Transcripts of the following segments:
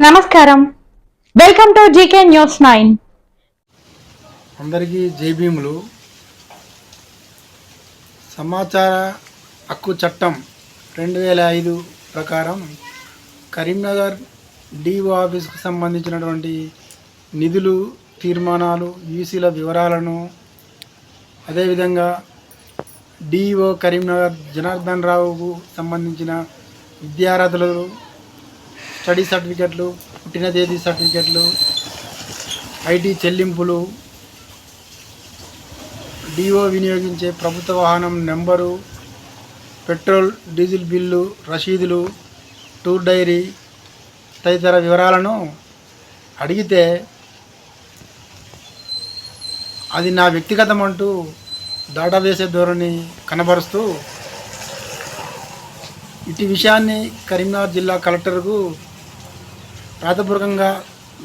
నమస్కారం. Welcome to GK news nine. అందరికీ జై భీములు. సమాచార హక్కు చట్టం రెండు వేల ఐదు ప్రకారం కరీంనగర్ డిఓ ఆఫీస్కు సంబంధించినటువంటి నిధులు తీర్మానాలు యూసీల వివరాలను అదేవిధంగా డిఓ కరీంనగర్ జనార్దన్ రావుకు సంబంధించిన విద్యార్థులు స్టడీ సర్టిఫికెట్లు పుట్టిన తేదీ సర్టిఫికెట్లు ఐటీ చెల్లింపులు డిఓ వినియోగించే ప్రభుత్వ వాహనం నెంబరు పెట్రోల్ డీజిల్ బిల్లు రసీదులు టూర్ డైరీ తదితర వివరాలను అడిగితే అది నా వ్యక్తిగతం అంటూ దాటా వేసే ధోరణి కనబరుస్తూ ఇటు విషయాన్ని కరీంనగర్ జిల్లా కలెక్టర్కు రాతపూర్వకంగా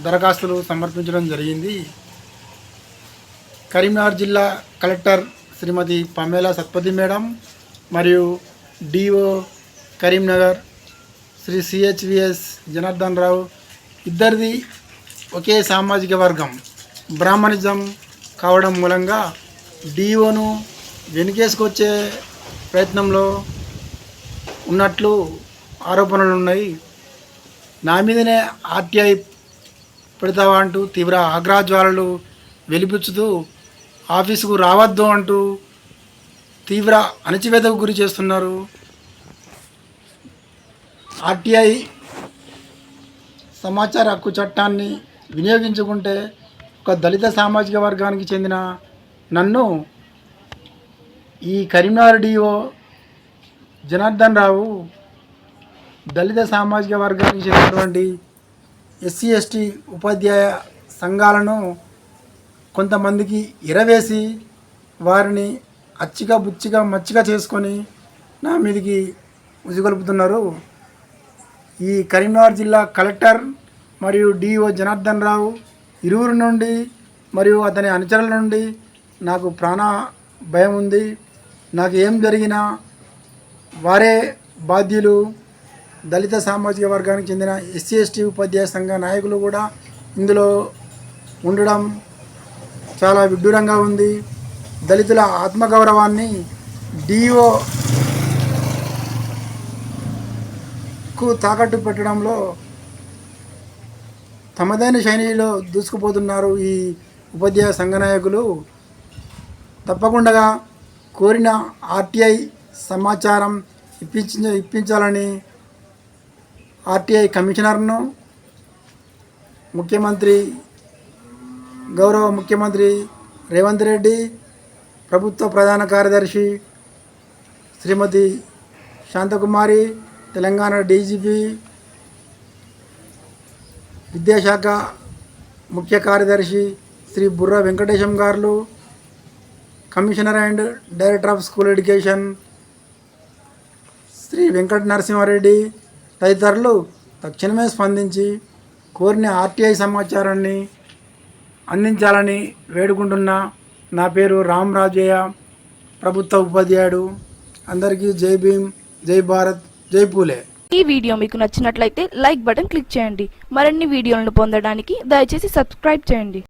దరఖాస్తులు సమర్పించడం జరిగింది. కరీంనగర్ జిల్లా కలెక్టర్ శ్రీమతి పమేలా సత్పతి మేడం మరియు డిఓ కరీంనగర్ శ్రీ సిహెచ్విఎస్ జనార్దన్ రావు ఇద్దరిది ఒకే సామాజిక వర్గం. బ్రాహ్మణిజం కావడం మూలంగా డిఓను వెనుకేసుకొచ్చే ప్రయత్నంలో ఉన్నట్లు ఆరోపణలు ఉన్నాయి నా మీదనే ఆర్టీఐ పెడతావా అంటూ తీవ్ర ఆగ్రహజ్వాలలు వెలిపించుతూ ఆఫీసుకు రావద్దు అంటూ తీవ్ర అణచివేతకు గురి చేస్తున్నారు. ఆర్టీఐ సమాచార హక్కు చట్టాన్ని వినియోగించుకుంటే ఒక దళిత సామాజిక వర్గానికి చెందిన నన్ను ఈ కరీంనగర్ డిఓ జనార్దన్ రావు దళిత సామాజిక వర్గానికి చెందినటువంటి ఎస్సీ ఎస్టీ ఉపాధ్యాయ సంఘాలను కొంతమందికి ఇరవేసి వారిని అచ్చిగా బుచ్చిగా మచ్చిగా చేసుకొని నా మీదికి ఉసిగొలుపుతున్నారు. ఈ కరీంనగర్ జిల్లా కలెక్టర్ మరియు డిఓ జనార్దన్ రావు ఇరువురు నుండి మరియు అతని అనుచరుల నుండి నాకు ప్రాణ భయం ఉంది. నాకు ఏం జరిగినా వారే బాధ్యులు. దళిత సామాజిక వర్గానికి చెందిన ఎస్సీ ఎస్టీ ఉపాధ్యాయ సంఘ నాయకులు కూడా ఇందులో ఉండడం చాలా విడ్డూరంగా ఉంది. దళితుల ఆత్మగౌరవాన్ని డిఓకు తాకట్టు పెట్టడంలో తమదైన శైలిలో దూసుకుపోతున్నారు ఈ ఉపాధ్యాయ సంఘ నాయకులు. తప్పకుండా కోరిన ఆర్టీఐ సమాచారం ఇప్పించ ఇప్పించాలని ఆర్టీఐ కమిషనర్ను ముఖ్యమంత్రి గౌరవ ముఖ్యమంత్రి రేవంత్ రెడ్డి ప్రభుత్వ ప్రధాన కార్యదర్శి శ్రీమతి శాంతకుమారి తెలంగాణ డీజీపీ విద్యాశాఖ ముఖ్య కార్యదర్శి Shri Burra Venkatesham garu commissioner and director of school education Shri Venkata Narasimha Reddy తదితరులు తక్షణమే స్పందించి కోరిన ఆర్టీఐ సమాచారాన్ని అందించాలని వేడుకుంటున్న నా పేరు రామ్ రాజయ్య ప్రభుత్వ ఉపాధ్యాయుడు. అందరికీ జై భీమ్ జై భారత్ జై పూలే. ఈ వీడియో మీకు నచ్చినట్లయితే లైక్ బటన్ క్లిక్ చేయండి. మరిన్ని వీడియోలను పొందడానికి దయచేసి సబ్స్క్రైబ్ చేయండి.